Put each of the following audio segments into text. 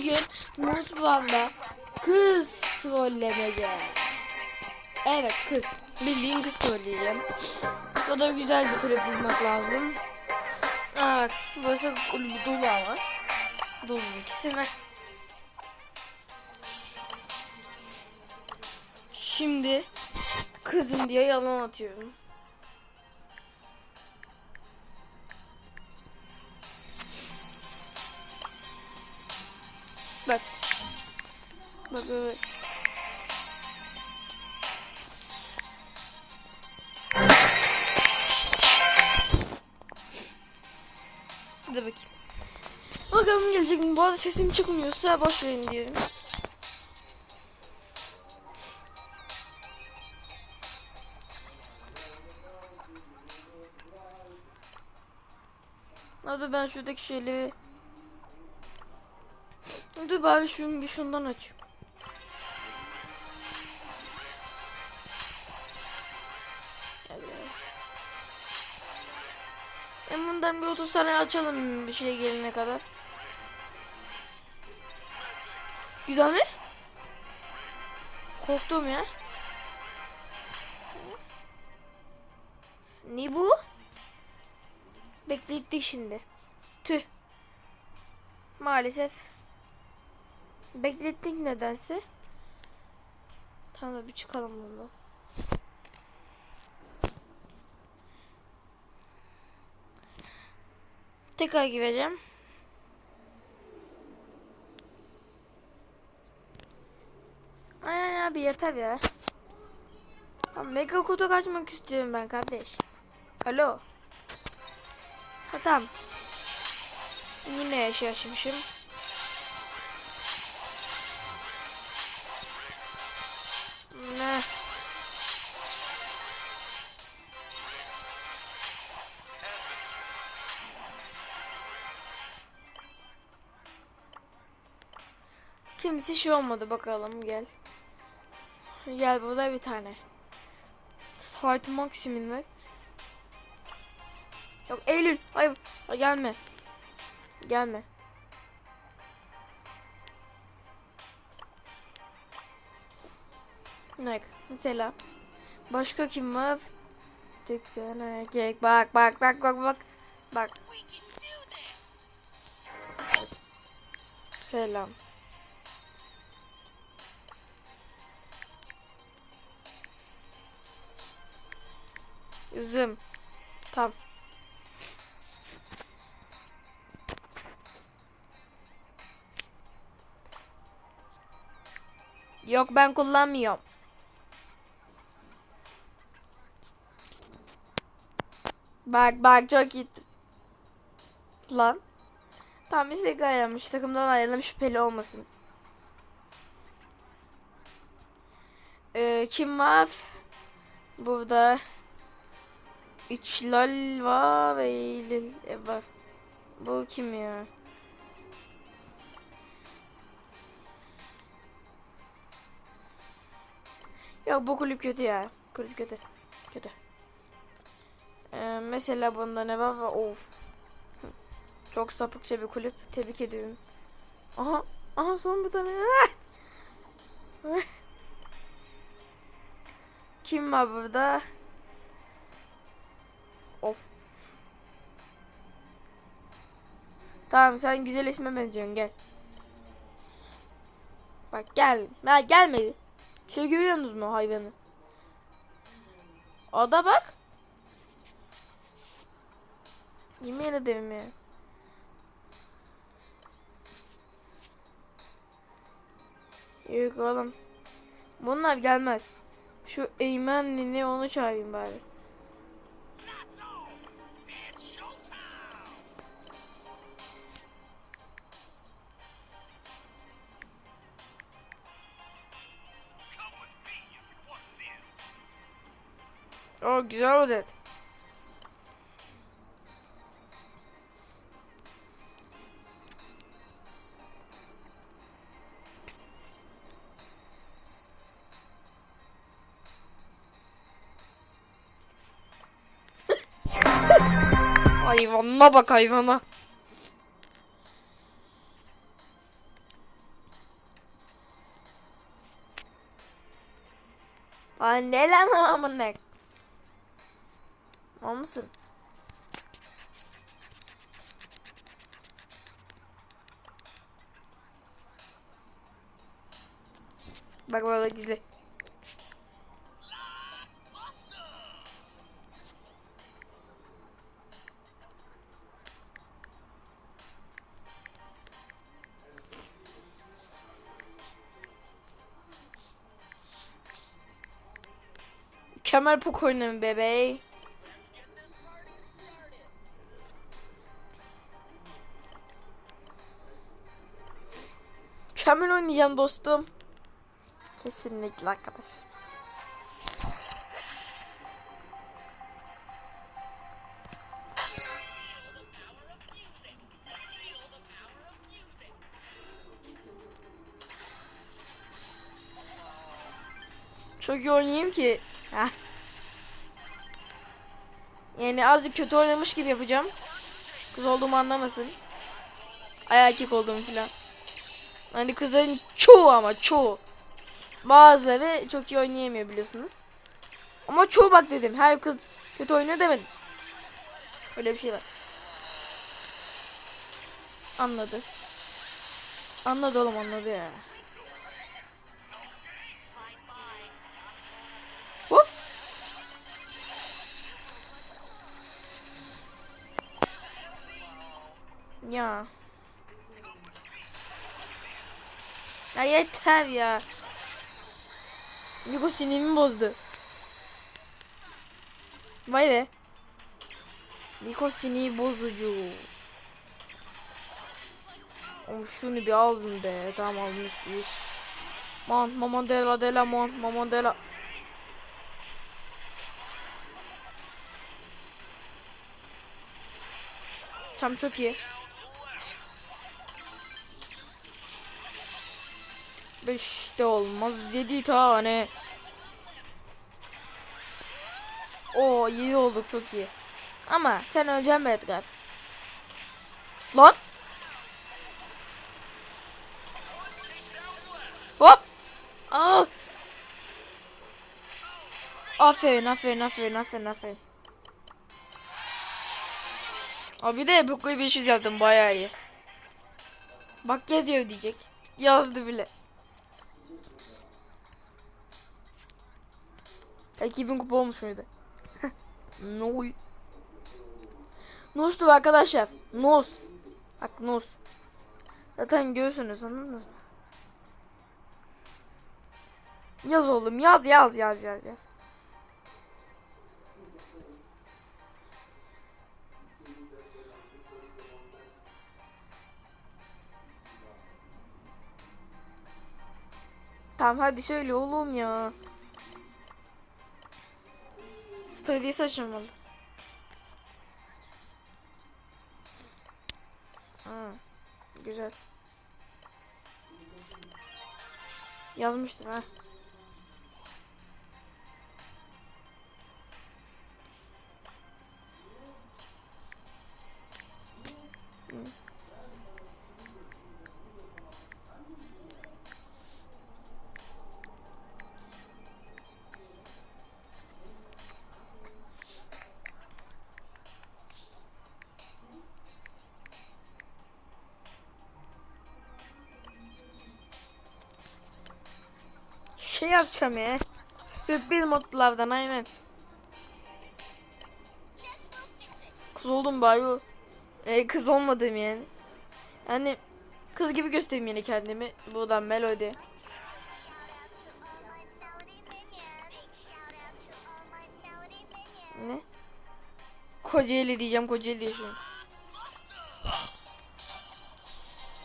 Bugün mutfağımda kız trollemece. Evet kız. Bildiğin kız trolleyeceğim. O da güzel bir kulüp bulmak lazım. Evet. Burası kulübü dolu ama. Dolu ikisine. Şimdi kızım diye yalan atıyorum. Bak bak. Hadi bakayım. Bakalım gelecek mi? Bu arada sesim çıkmıyorsa boş verin diyelim. Hadi ben şuradaki şeyleri Dur bari şunu bir şundan aç. Bundan bir 30 tane açalım bir şey gelene kadar. Güzel mi? Korktum ya. Ne bu? Beklettik şimdi. Tüh. Maalesef. Beklettik nedense. Tamam bir çıkalım bunu. Tekrar gireceğim. Aynen abi yeter ya. Ya mega kutu kaçmak istiyorum ben kardeş. Alo. Ha tamam. Yine yaşamışım. Kimisi şey olmadı bakalım gel. Gel burada bir tane. Site Maximin var. Yok Eylül. Ay gelme. Gelme. Bak mesela. Başka kim var? Tek sen erkek. Bak bak bak bak bak. Bak. Selam. Üzüm. Tam. Yok ben kullanmıyorum. Bak bak çok iyi. Lan. Tam istek ayarlamış. Takımdan ayrılım şüpheli olmasın. Ee, kim var? Burada. İçlal var ve Eylül e, var. Bu kim ya? Yok bu kulüp kötü ya. Kulüp kötü. Kötü. Ee, mesela bunda ne var? Of. Çok sapıkça bir kulüp. Tebrik ediyorum. Aha. Aha son bir tane. Kim var burada? Of. Tamam sen güzel isme benziyorsun gel. Bak gel. Ha, gelmedi. Şöyle görüyorsunuz mu hayvanı? O da bak. Yemin ederim ya. Yok oğlum. Bunlar gelmez. Şu Eymen'li onu çağırayım bari. Oo güzel özet. Hayvanına bak hayvana. Anne lan amına Mal mısın? Bak böyle gizli. Mükemmel pok oynayın bebeği. Oynayacağım dostum. Kesinlikle arkadaş. Çok iyi oynayayım ki. Heh. Yani azıcık kötü oynamış gibi yapacağım. Kız olduğumu anlamasın. Ay erkek olduğumu filan. Hani kızların çoğu ama çoğu. Bazıları çok iyi oynayamıyor biliyorsunuz. Ama çoğu bak dedim. Her kız kötü oynuyor demedim. Öyle bir şey var. Anladı. Anladı oğlum anladı ya. Hop. Ya. Ya yeter ya. Niko sinirimi bozdu. Vay be. Niko sinir bozucu. Oğlum şunu bir alın be. Tamam almış. Man, mamon dela dela mon, mamon dela. Tam çok iyi. Beş de olmaz. Yedi tane. O iyi olduk çok iyi. Ama sen öleceksin be Edgar. Lan. Hop. Aa. Aferin aferin aferin aferin aferin. Abi de Poco'yu 500 yaptım bayağı iyi. Bak yazıyor diyecek. Yazdı bile. 2000 kupa olmuş muydu? no. Nus'tu arkadaşlar. Nus. Bak Nus. Zaten görürsünüz anladınız mı? Yaz oğlum yaz yaz yaz yaz yaz. Tamam hadi söyle oğlum ya. Study saçmalı. Ha, güzel. Yazmıştım ha. Yapacağım ya. Sürpriz modlardan aynen. Kız oldum bayu. Ee, kız olmadım yani. Yani kız gibi göstereyim yine kendimi. Buradan melodi. Ne? Kocaeli diyeceğim Kocaeli şu an.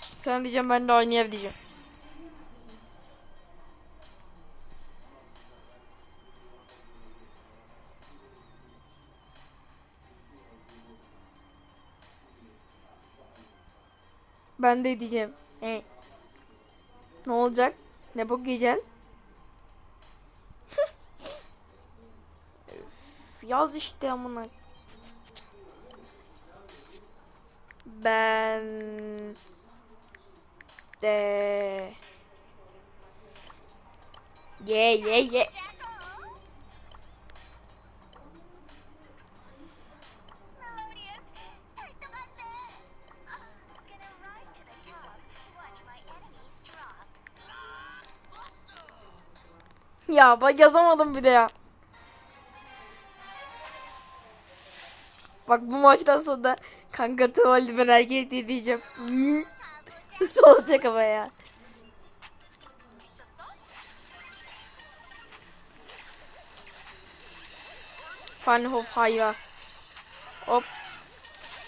Sen diyeceğim ben de aynı yer diyeceğim. Ben de diyeceğim. He. Ne olacak? Ne bok yiyeceksin? Yaz işte amına. Ben de ye ye ye. ya bak yazamadım bir de ya. Bak bu maçtan sonra kanka tuvalde ben hareket edeceğim. Nasıl olacak ama ya? Funhof hayva. Hop.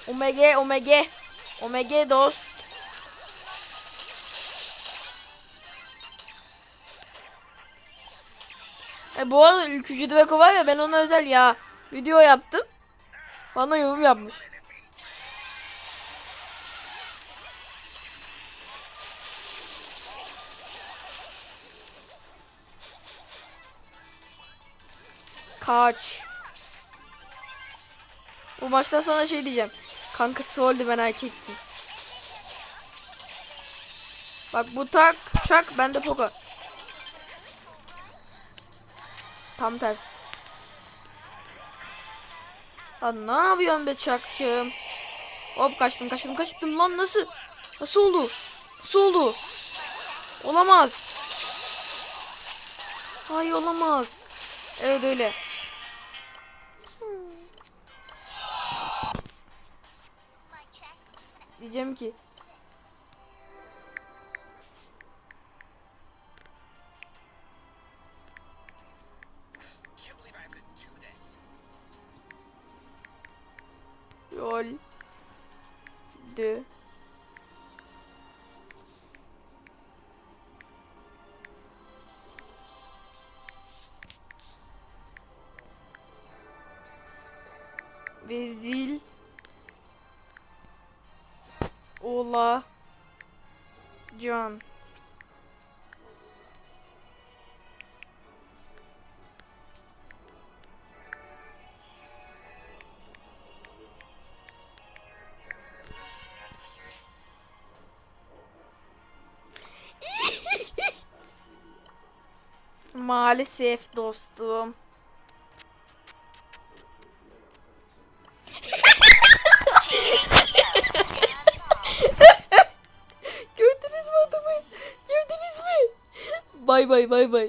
Omega omega. Omega dost. E bu arada Ülkücü Dveko var ya ben ona özel ya video yaptım. Bana yorum yapmış. Kaç. Bu maçtan sonra şey diyeceğim. Kanka trolldü ben erkektim. Bak bu tak çak bende poka. Tam tersi. Lan ne yapıyorsun be çakçım? Hop kaçtım kaçtım kaçtım lan nasıl? Nasıl oldu? Nasıl oldu? Olamaz. Hayır olamaz. Evet öyle. Diyeceğim ki Vezil. Ola. Can. Maalesef dostum. Bye bye bye